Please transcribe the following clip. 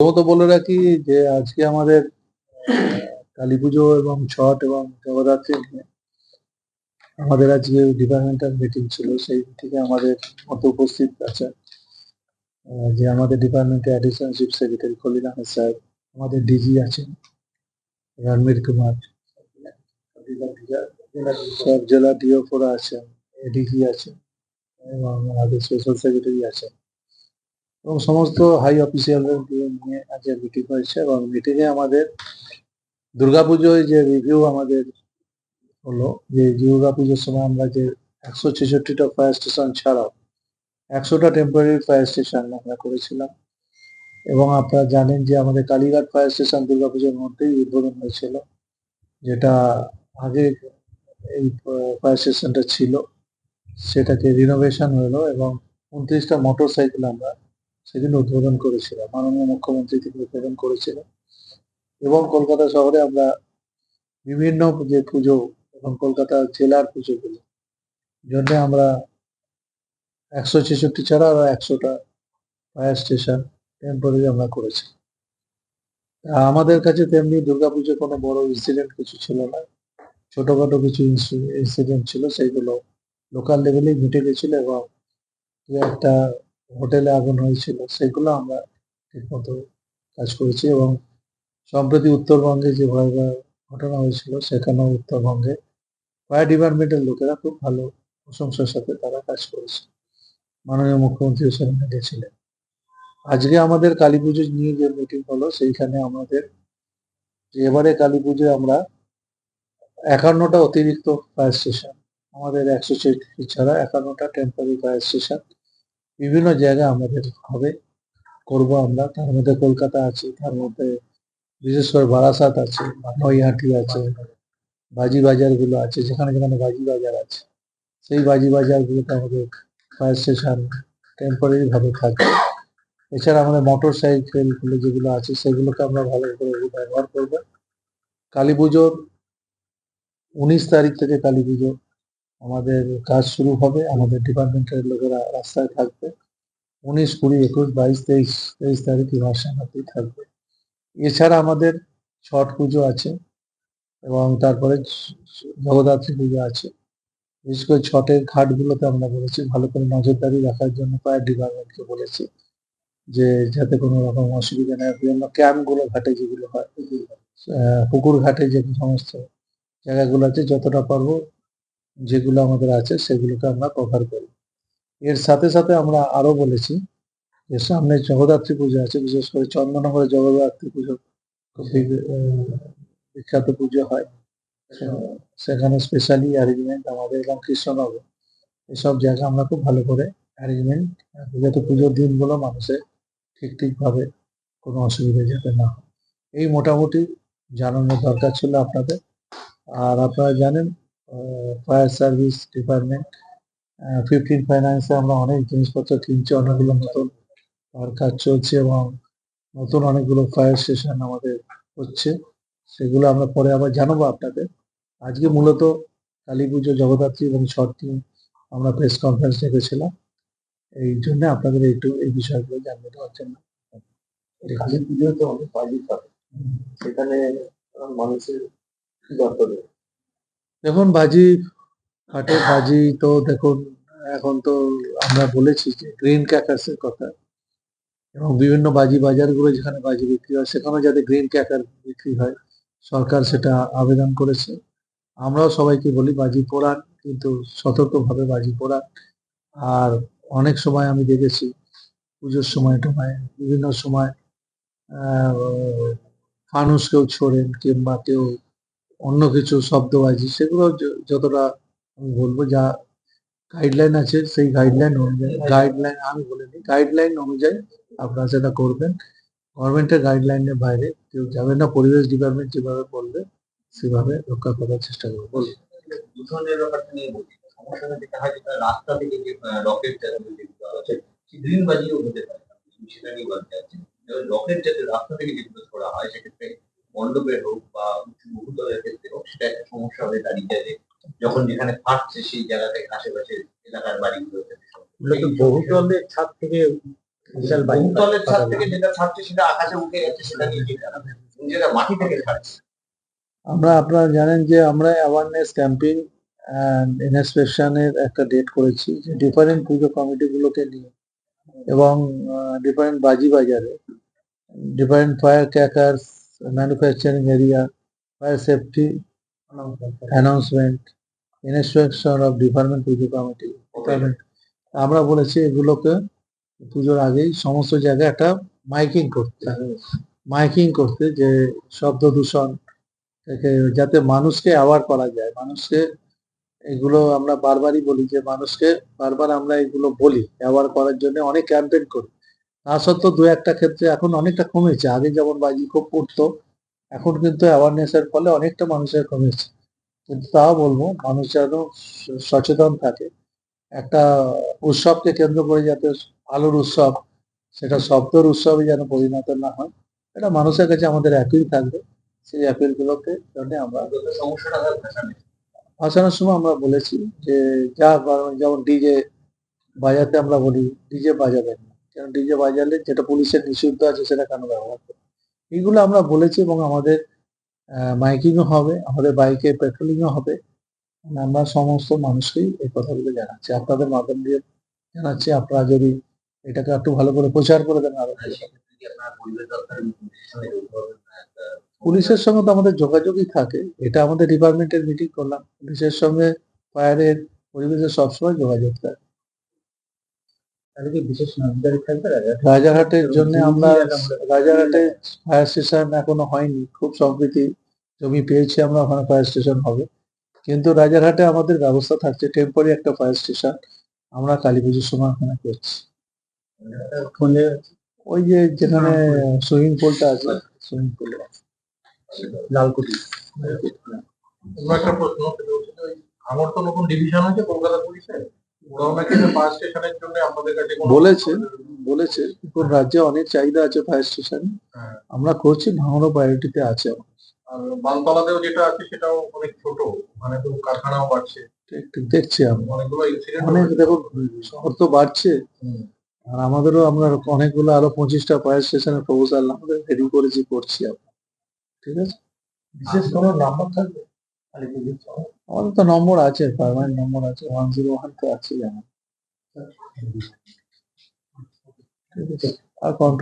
প্রথমত বলে রাখি যে আজকে আমাদের কালী পুজো এবং ছট এবং জগদ্ধাত্রী আমাদের আজকে ডিপার্টমেন্টাল মিটিং ছিল। সেই থেকে আমাদের মতো উপস্থিত আছে যে আমাদের ডিপার্টমেন্টের additional chief secretary Khalil Ahmed সাহেব আমাদের ডিজি আছেন, রণবীর কুমার, সব জেলা ডিওফোরা আছেন এডিজি আছেন, এবং আমাদের স্পেশাল সেক্রেটারি আছেন। এবং সমস্ত হাই অফিসিয়ালদের নিয়ে আজকে মিটিং হয়েছে এবং মিটিংয়ে আমাদের দুর্গাপুজোয় যে রিভিউ আমাদের হলো, যে দুর্গাপুজোর সময় আমরা যে একশো ছেষট্টিটা ফায়ার স্টেশন ছাড়াও একশোটা টেম্পোরারি ফায়ার স্টেশন আমরা করেছিলাম। এবং আপনারা জানেন যে আমাদের কালীঘাট ফায়ার স্টেশন দুর্গাপুজোর মধ্যেই উদ্বোধন হয়েছিল, যেটা আগে এই ফায়ার স্টেশনটা ছিল। সেটাকে রিনোভেশন হলো এবং উনত্রিশটা মোটর সাইকেল আমরা সেদিন উদ্বোধন করেছিলাম মাননীয় মুখ্যমন্ত্রী থেকে উদ্বোধন করেছিলেন। এবং কলকাতা শহরে আমরা বিভিন্ন যে পুজো, এবং কলকাতা জেলার পুজোগুলো জন্য আমরা একশো ছেষট্টি ছাড়া আরও একশোটা ফায়ার স্টেশন টেম্পোরারি আমরা করেছি। আমাদের কাছে তেমনি দুর্গাপুজো কোনো বড় ইনসিডেন্ট কিছু ছিল না। ছোটখাটো কিছু ইনসিডেন্ট ছিল, সেইগুলো লোকাল লেভেলেই মিটে গেছিল এবং একটা হোটেলে আগুন হয়েছিল, সেগুলো আমরা ঠিকমতো কাজ করেছি এবং সম্প্রতি উত্তরবঙ্গে যে ভয়াবহ ঘটনা হয়েছিল, সেখানেও উত্তরবঙ্গে ফায়ার ডিপার্টমেন্টের লোকেরা খুব ভালো প্রশংসার সাথে তারা কাজ করেছে। মাননীয় মুখ্যমন্ত্রী সেখানে গেছিলেন। আজকে আমাদের কালী পুজো নিয়ে যে মিটিং হলো, সেইখানে আমাদের এবারে কালী পুজোয় আমরা একান্নটা অতিরিক্ত ফায়ার স্টেশন আমাদের একশো ছেষট্টি ছাড়া একান্নটা টেম্পোরারি ফায়ার স্টেশন বিভিন্ন জায়গায় আমাদের হবে, করব আমরা। তার মধ্যে কলকাতা আছে, তার মধ্যে বিশেষ করে বারাসাত আছে নৈহাটি আছে, বাজি বাজারগুলো আছে, যেখানে যেখানে বাজি বাজার আছে। সেই বাজি বাজারগুলোতে আমাদের ফায়ার স্টেশন টেম্পোরারি ভাবে থাকবে এছাড়া আমাদের মোটর সাইকেলগুলো যেগুলো আছে, সেগুলোকে আমরা ভালো করে ব্যবহার করব। কালী পুজোর উনিশ তারিখ থেকে কালী পুজো আমাদের কাজ শুরু হবে, আমাদের ডিপার্টমেন্টের লোকেরা রাস্তায় থাকবে। উনিশ, কুড়ি, একুশ, বাইশ, তেইশ তেইশ তারিখ মধ্যেই থাকবে। এছাড়া আমাদের ছট পুজো আছে এবং তারপরে জগদ্ধাত্রী পুজো আছে। বিশেষ করে ছটের ঘাটগুলোতে আমরা বলেছি, ভালো করে নজরদারি রাখার জন্য ফায়ার ডিপার্টমেন্টকে বলেছি যে যাতে কোনো রকম অসুবিধা না হয়। বিভিন্ন ক্যাম্পগুলো ঘাটে যেগুলো হয় পুকুর ঘাটে যে সমস্ত জায়গাগুলো আছে, যতটা পারব যেগুলো আমাদের আছে সেগুলোকে আমরা কভার করি। এর সাথে সাথে আমরা আরও বলেছি যে সামনে জগদ্ধাত্রী পুজো আছে, বিশেষ করে চন্দননগরে জগদ্ধাত্রী পুজো বিখ্যাত পুজো হয়। সেখানে স্পেশালি অ্যারেঞ্জমেন্ট আমাদের এবং কৃষ্ণনগর, এসব জায়গা আমরা খুব ভালো করে অ্যারেঞ্জমেন্ট যাতে পুজোর দিনগুলো মানুষের ঠিক ঠিকভাবে কোনো অসুবিধা যাতে না হয়। এই মোটামুটি জানানোর দরকার ছিল আপনাদের। আর আপনারা জানেন ফায়ার সার্ভিস ডিপার্টমেন্ট ফিফটিন ফাইন্যান্সে আমরা অনেক জিনিসপত্র কিনছি, অনেকগুলো নতুন আর কাজ চলছে এবং নতুন অনেকগুলো ফায়ার স্টেশন আমাদের হচ্ছে। সেগুলো আমরা পরে আবার জানাব আপনাদের। আজকে মূলত কালী পুজো, জগদ্ধাত্রী এবং ছট আমরা প্রেস কনফারেন্স রেখেছিলাম। এই জন্য আপনাদের একটু এই বিষয়গুলো জানিয়ে দেওয়ার জন্য। কালী পুজোয় তো অনেক বাজি থাকে। সেখানে মানুষের দরকার দেখুন বাজি ফাটে বাজি তো দেখুন, এখন তো আমরা বলেছি যে গ্রিন ক্যাকার্সের কথা। এবং বিভিন্ন বাজি বাজারগুলো যেখানে বাজি বিক্রি হয় সেখানেও যাতে গ্রিন ক্যাকার বিক্রি হয়, সরকার সেটা আবেদন করেছে। আমরাও সবাইকে বলি বাজি পোড়ান, কিন্তু সতর্কভাবে বাজি পোড়ান। আর অনেক সময় আমি দেখেছি, পুজোর সময় টময়, বিভিন্ন সময় ফানুস কেউ ছোড়েন কিংবা কেউ অন্য কিছু শব্দবাজি সেগুলো যতটা আমি বলব যা গাইডলাইন আছে, সেই গাইডলাইন অনুযায়ী গাইডলাইন আমি বলিনি গাইডলাইন অনুযায়ী আপনারা সেটা করবেন। গভর্নমেন্টের গাইডলাইনের বাইরে কেউ যাবে না, পরিবেশ ডিপার্টমেন্ট যেভাবে বলবে, সেভাবে রক্ষা করার চেষ্টা করব। বলুন। রাস্তা থেকে যে রকেট আছে সেটা নিয়ে বলতে রাস্তা থেকে যেগুলো ছোড়া হয়, সেক্ষেত্রে মণ্ডপের হোক বা উঁচু বহুতলের ক্ষেত্রে হোক সেটা একটা সমস্যা হয়ে দাঁড়িয়ে যায় যখন যেখানে ফাটছে সেই জায়গা থেকে আশেপাশে এলাকার বাড়িগুলো বহুতলের ছাদ থেকে বিশাল বাইক ভূতলের ছাদ থেকে যেটা ছাড়ছে সেটা আকাশে উঠে যাচ্ছে সেটা নিয়ে যেটা মাটি থেকে ছাড়ছে। আমরা আপনারা জানেন যে আমরা অ্যাওয়ারনেস ক্যাম্পেইন ইনস্পেকশনের একটা ডেট করেছি যে ডিফারেন্ট পুজো কমিটিগুলোকে নিয়ে এবং ডিফারেন্ট বাজি বাজারে different fire crackers manufacturing area fire safety announcement inspection of department puja committee আমরা বলেছি এগুলোকে পুজোর আগেই সমস্ত জায়গায় একটা মাইকিং করতে মাইকিং করতে যে শব্দ দূষণ থেকে যাতে মানুষকে অ্যাওয়ার করা যায়। মানুষকে এগুলো আমরা বারবারই বলি যে মানুষকে বারবার আমরা এগুলো বলি। অ্যাওয়ার করার জন্য অনেক ক্যাম্পেইন করি। তা সত্ত্বেও দু একটা ক্ষেত্রে এখন অনেকটা কমেছে। আগে যেমন বাজি খুব পড়তো এখন কিন্তু অ্যাওয়ারনেস এর ফলে অনেকটা মানুষের কমেছে। কিন্তু তাও বলব মানুষ যেন সচেতন থাকে। একটা উৎসবকে কেন্দ্র করে যাতে আলোর উৎসব সেটা শব্দর উৎসবে যেন পরিণত না হয় এটা মানুষের কাছে আমাদের অ্যাপিল থাকবে। সেই অ্যাপিল গুলোকে জন্য আমরা ভাসানোর সময় আমরা বলেছি যে যা যেমন ডিজে বাজাতে আমরা বলি ডিজে বাজাবেন। ডিজে বাজালে যেটা পুলিশের নিষিদ্ধ আছে সেটা কেন ব্যবহার করবে? এইগুলো আমরা বলেছি এবং আমাদের মাইকিংও হবে, আমাদের বাইকে পেট্রোলিংও হবে। আমরা সমস্ত মানুষকেই এই কথাগুলো জানাচ্ছি। আপনাদের মাধ্যম দিয়ে জানাচ্ছি, আপনারা যদি এটাকে একটু ভালো করে প্রচার করে দেন, আরও পুলিশের সঙ্গে তো আমাদের যোগাযোগই থাকে। এটা আমাদের ডিপার্টমেন্টের মিটিং করলাম। পুলিশের সঙ্গে ফায়ারের পরিবেশের সবসময় যোগাযোগ থাকে তাহলে কি বিশেষ নজরদারি থাকবে রাজারহাটের জন্য আমরা রাজারহাটে ফায়ার স্টেশন এখনও হয়নি। খুব সম্প্রতি জমি পেয়েছি আমরা ওখানে ফায়ার স্টেশন হবে। কিন্তু রাজারহাটে আমাদের ব্যবস্থা থাকছে টেম্পোরারি একটা ফায়ার স্টেশন আমরা কালী পুজোর সময় ওখানে করছি। ওই যে যেখানে সুইমিং পুলটা আছে। সুইমিং পুলে লালকুটি একটা প্রশ্ন আমার তো নতুন ডিভিশন হয়েছে কলকাতা পুলিশে বলেছে বলেছে রাজ্যে অনেক চাহিদা আছে ফায়ার স্টেশন হ্যাঁ। আমরা করছি ভাঙানো প্রায়োরিটিতে আছে। বানতলাতেও যেটা আছে সেটাও অনেক ছোট মানে তো কারখানাও বাড়ছে। দেখছি অনেক দেখুন শহর তো বাড়ছে। আর আমাদেরও আমরা অনেকগুলো আরও পঁচিশটা ফায়ার স্টেশনের প্রপোজাল আমাদের রেডি করেছি করছি আমরা। ঠিক আছে? বিশেষ কোনো নাম্বার থাকবে? আলিপুর আমাদের তো নম্বর আছে পারমানেন্ট নম্বর আছে ওয়ান জিরো ওয়ান তো আছে জানা। আর কন্ট্রোল